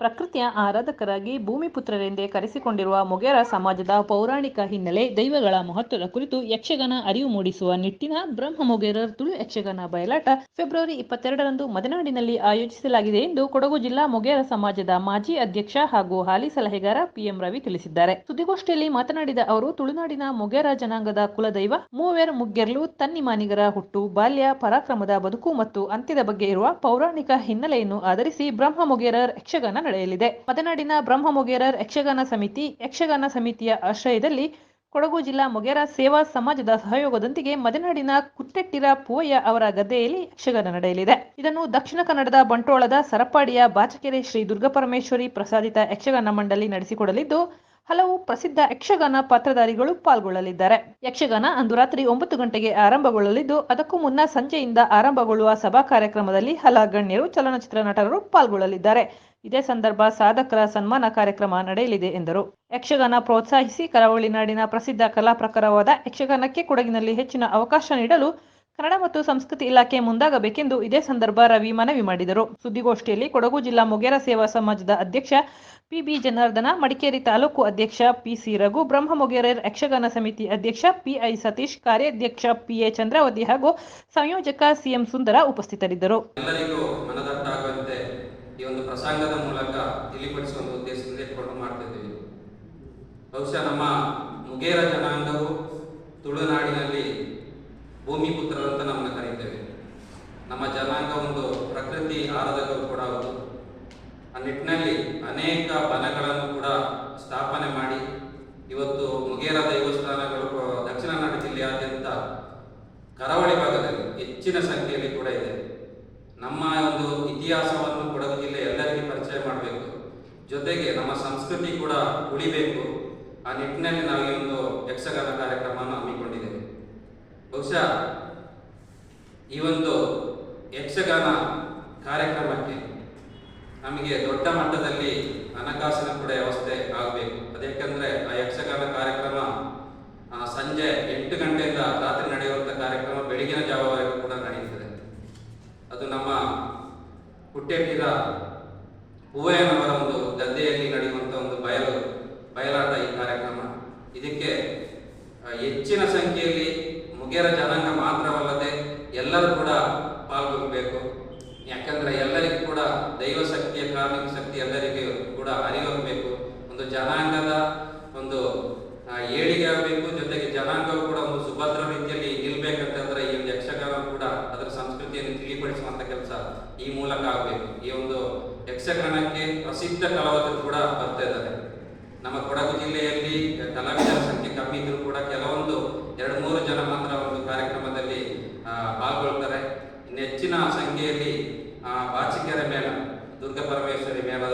ಪ್ರಕೃತಿಯ ಆರಾಧಕರಾಗಿ ಭೂಮಿಪುತ್ರರೆಂದೇ ಕರೆಸಿಕೊಂಡಿರುವ ಮೊಗೆರ ಸಮಾಜದ ಪೌರಾಣಿಕ ಹಿನ್ನೆಲೆ ದೈವಗಳ ಮಹತ್ವದ ಕುರಿತು ಯಕ್ಷಗಾನ ಅರಿವು ಮೂಡಿಸುವ ನಿಟ್ಟಿನ ಬ್ರಹ್ಮ ಮೊಗೇರರ್ ತುಳು ಯಕ್ಷಗಾನ ಬಯಲಾಟ ಫೆಬ್ರವರಿ ಇಪ್ಪತ್ತೆರಡರಂದು ಮದನಾಡಿನಲ್ಲಿ ಆಯೋಜಿಸಲಾಗಿದೆ ಎಂದು ಕೊಡಗು ಜಿಲ್ಲಾ ಮೊಗೇರ ಸಮಾಜದ ಮಾಜಿ ಅಧ್ಯಕ್ಷ ಹಾಗೂ ಹಾಲಿ ಸಲಹೆಗಾರ ಪಿಎಂ ರವಿ ತಿಳಿಸಿದ್ದಾರೆ. ಸುದ್ದಿಗೋಷ್ಠಿಯಲ್ಲಿ ಮಾತನಾಡಿದ ಅವರು, ತುಳುನಾಡಿನ ಮೊಗೇರ ಜನಾಂಗದ ಕುಲದೈವ ಮೂವೇರ್ ಮುಗ್ಗೆರ್ಲು ತನ್ನಿಮಾನಿಗರ ಹುಟ್ಟು, ಬಾಲ್ಯ, ಪರಾಕ್ರಮದ ಬದುಕು ಮತ್ತು ಅಂತ್ಯದ ಬಗ್ಗೆ ಇರುವ ಪೌರಾಣಿಕ ಹಿನ್ನೆಲೆಯನ್ನು ಆಧರಿಸಿ ಬ್ರಹ್ಮ ಮೊಗೇರರ್ ಯಕ್ಷಗಾನ ನಡೆಯಲಿದೆ. ಮದನಾಡಿನ ಬ್ರಹ್ಮ ಮೊಗೇರರ್ ಯಕ್ಷಗಾನ ಸಮಿತಿ, ಯಕ್ಷಗಾನ ಸಮಿತಿಯ ಆಶ್ರಯದಲ್ಲಿ ಕೊಡಗು ಜಿಲ್ಲಾ ಮೊಗೇರ ಸೇವಾ ಸಮಾಜದ ಸಹಯೋಗದೊಂದಿಗೆ ಮದನಾಡಿನ ಕುಟ್ಟೆಟ್ಟಿರ ಪೂವಯ್ಯ ಅವರ ಗದ್ದೆಯಲ್ಲಿ ಯಕ್ಷಗಾನ ನಡೆಯಲಿದೆ. ಇದನ್ನು ದಕ್ಷಿಣ ಕನ್ನಡದ ಬಂಟ್ವಾಳದ ಸರಪಾಡಿಯ ಬಾಚಕೆರೆ ಶ್ರೀ ದುರ್ಗಾಪರಮೇಶ್ವರಿ ಪ್ರಸಾದಿತ ಯಕ್ಷಗಾನ ಮಂಡಳಿ ನಡೆಸಿಕೊಡಲಿದ್ದು ಹಲವು ಪ್ರಸಿದ್ಧ ಯಕ್ಷಗಾನ ಪಾತ್ರಧಾರಿಗಳು ಪಾಲ್ಗೊಳ್ಳಲಿದ್ದಾರೆ. ಯಕ್ಷಗಾನ ಅಂದು ರಾತ್ರಿ ಒಂಬತ್ತು ಗಂಟೆಗೆ ಆರಂಭಗೊಳ್ಳಲಿದ್ದು, ಅದಕ್ಕೂ ಮುನ್ನ ಸಂಜೆಯಿಂದ ಆರಂಭಗೊಳ್ಳುವ ಸಭಾ ಕಾರ್ಯಕ್ರಮದಲ್ಲಿ ಹಲ ಗಣ್ಯರು, ಚಲನಚಿತ್ರ ನಟರು ಪಾಲ್ಗೊಳ್ಳಲಿದ್ದಾರೆ. ಇದೇ ಸಂದರ್ಭ ಸಾಧಕರ ಸನ್ಮಾನ ಕಾರ್ಯಕ್ರಮ ನಡೆಯಲಿದೆ ಎಂದರು. ಯಕ್ಷಗಾನ ಪ್ರೋತ್ಸಾಹಿಸಿ ಕರಾವಳಿ ನಾಡಿನ ಪ್ರಸಿದ್ಧ ಕಲಾ ಪ್ರಕಾರವಾದ ಯಕ್ಷಗಾನಕ್ಕೆ ಕೊಡಗಿನಲ್ಲಿ ಹೆಚ್ಚಿನ ಅವಕಾಶ ನೀಡಲು ಕನ್ನಡ ಮತ್ತು ಸಂಸ್ಕೃತಿ ಇಲಾಖೆ ಮುಂದಾಗಬೇಕೆಂದು ಇದೇ ಸಂದರ್ಭ ರವಿ ಮನವಿ ಮಾಡಿದರು. ಸುದ್ದಿಗೋಷ್ಠಿಯಲ್ಲಿ ಕೊಡಗು ಜಿಲ್ಲಾ ಮೊಗೇರ ಸೇವಾ ಸಮಾಜದ ಅಧ್ಯಕ್ಷ ಪಿಬಿ ಜನಾರ್ದನ, ಮಡಿಕೇರಿ ತಾಲೂಕು ಅಧ್ಯಕ್ಷ ಪಿಸಿ ರಘು, ಬ್ರಹ್ಮ ಮೊಗೇರರ್ ಯಕ್ಷಗಾನ ಸಮಿತಿ ಅಧ್ಯಕ್ಷ ಪಿಐ ಸತೀಶ್, ಕಾರ್ಯಾಧ್ಯಕ್ಷ ಪಿಎ ಚಂದ್ರಾವತಿ ಹಾಗೂ ಸಂಯೋಜಕ ಸಿಎಂ ಸುಂದರ ಉಪಸ್ಥಿತರಿದ್ದರು. ಬಹುಶಃ ನಮ್ಮ ಮುಗೇರ ಜನಾಂಗವು ತುಳುನಾಡಿನಲ್ಲಿ ಭೂಮಿಪುತ್ರರಂತ ನಮ್ಮನ್ನು ಕರೀತೇವೆ. ನಮ್ಮ ಜನಾಂಗ ಒಂದು ಪ್ರಕೃತಿ ಆರಾಧಕರು ಕೂಡ ಹೌದು. ಆ ನಿಟ್ಟಿನಲ್ಲಿ ಅನೇಕ ಬನಗಳನ್ನು ಕೂಡ ಸ್ಥಾಪನೆ ಮಾಡಿ, ಇವತ್ತು ಮುಗೇರ ದೈವಸ್ಥಾನಗಳು ದಕ್ಷಿಣ ಕನ್ನಡ ಜಿಲ್ಲೆಯಾದ್ಯಂತ ಕರಾವಳಿ ಭಾಗದಲ್ಲಿ ಹೆಚ್ಚಿನ ಸಂಖ್ಯೆಯಲ್ಲಿ ಕೂಡ ಇದೆ. ನಮ್ಮ ಒಂದು ಇತಿಹಾಸವನ್ನು ಕೊಡಗು ಜಿಲ್ಲೆ ಎಲ್ಲರಿಗೂ ಪರಿಚಯ ಮಾಡಬೇಕು. ಜೊತೆಗೆ ನಮ್ಮ ಸಂಸ್ಕೃತಿ ಕೂಡ ಉಳಿಬೇಕು. ಆ ನಿಟ್ಟಿನಲ್ಲಿ ನಾವು ಈ ಒಂದು ಯಕ್ಷಗಾನ ಹಮ್ಮಿಕೊಂಡಿದ್ದೇವೆ ಬಹುಶಃ ಈ ಒಂದು ಯಕ್ಷಗಾನ ಕಾರ್ಯಕ್ರಮಕ್ಕೆ ನಮಗೆ ದೊಡ್ಡ ಮಟ್ಟದಲ್ಲಿ ಹಣಕಾಸಿನ ಕೂಡ ವ್ಯವಸ್ಥೆ ಆಗಬೇಕು. ಅದಕ್ಕೆಂದ್ರೆ ಆ ಯಕ್ಷಗಾನ ಕಾರ್ಯಕ್ರಮ ಸಂಜೆ ಎಂಟು ಗಂಟೆಯಿಂದ ರಾತ್ರಿ ನಡೆಯುವಂಥ ಕಾರ್ಯಕ್ರಮ ಬೆಳಗಿನ ಜಾವವರೆಗೂ ಕೂಡ ನಡೆಯುತ್ತದೆ ಅದು ನಮ್ಮ ಹುಟ್ಟೆಬೀರ ಹೂವಯ್ಯನವರ ಒಂದು ಗದ್ದೆಯಲ್ಲಿ ನಡೆಯುವಂಥ ಒಂದು ಬಯಲು ಬಯಲಾಟ ಈ ಕಾರ್ಯಕ್ರಮ ಇದಕ್ಕೆ ಆ, ಹೆಚ್ಚಿನ ಸಂಖ್ಯೆಯಲ್ಲಿ ಮುಗೇರ ಜನಾಂಗ ಮಾತ್ರವಲ್ಲದೆ ಎಲ್ಲರೂ ಕೂಡ ಪಾಲ್ಗೊಳ್ಳಬೇಕು. ಯಾಕಂದ್ರೆ ಎಲ್ಲರಿಗೂ ಕೂಡ ದೈವ ಶಕ್ತಿಯ, ಕಾರ್ಮಿಕ ಶಕ್ತಿ ಎಲ್ಲರಿಗೂ ಕೂಡ ಅರಿವಾಗಬೇಕು ಒಂದು ಜನಾಂಗದ ಒಂದು ಏಳಿಗೆ ಆಗಬೇಕು. ಜೊತೆಗೆ ಜನಾಂಗವು ಕೂಡ ಒಂದು ಸುಭದ್ರ ರೀತಿಯಲ್ಲಿ ನಿಲ್ಬೇಕಂತಂದ್ರೆ ಈ ಒಂದು ಯಕ್ಷಗಾನ ಕೂಡ ಅದರ ಸಂಸ್ಕೃತಿಯನ್ನು ತಿಳಿಪಡಿಸುವಂತ ಕೆಲಸ ಈ ಮೂಲಕ ಆಗಬೇಕು. ಈ ಒಂದು ಯಕ್ಷಗಾನಕ್ಕೆ ಪ್ರಸಿದ್ಧ ಕಲಾವಿದರು ಕೂಡ ಬರ್ತಾ ಇದ್ದಾರೆ. ಹೆಚ್ಚಿನ ಸಂಖ್ಯೆಯಲ್ಲಿ ಆ, ಬಾಚಿಕೆರೆ ಮೇಳ ದುರ್ಗಾ ಪರಮೇಶ್ವರಿ ಮೇಳದವರು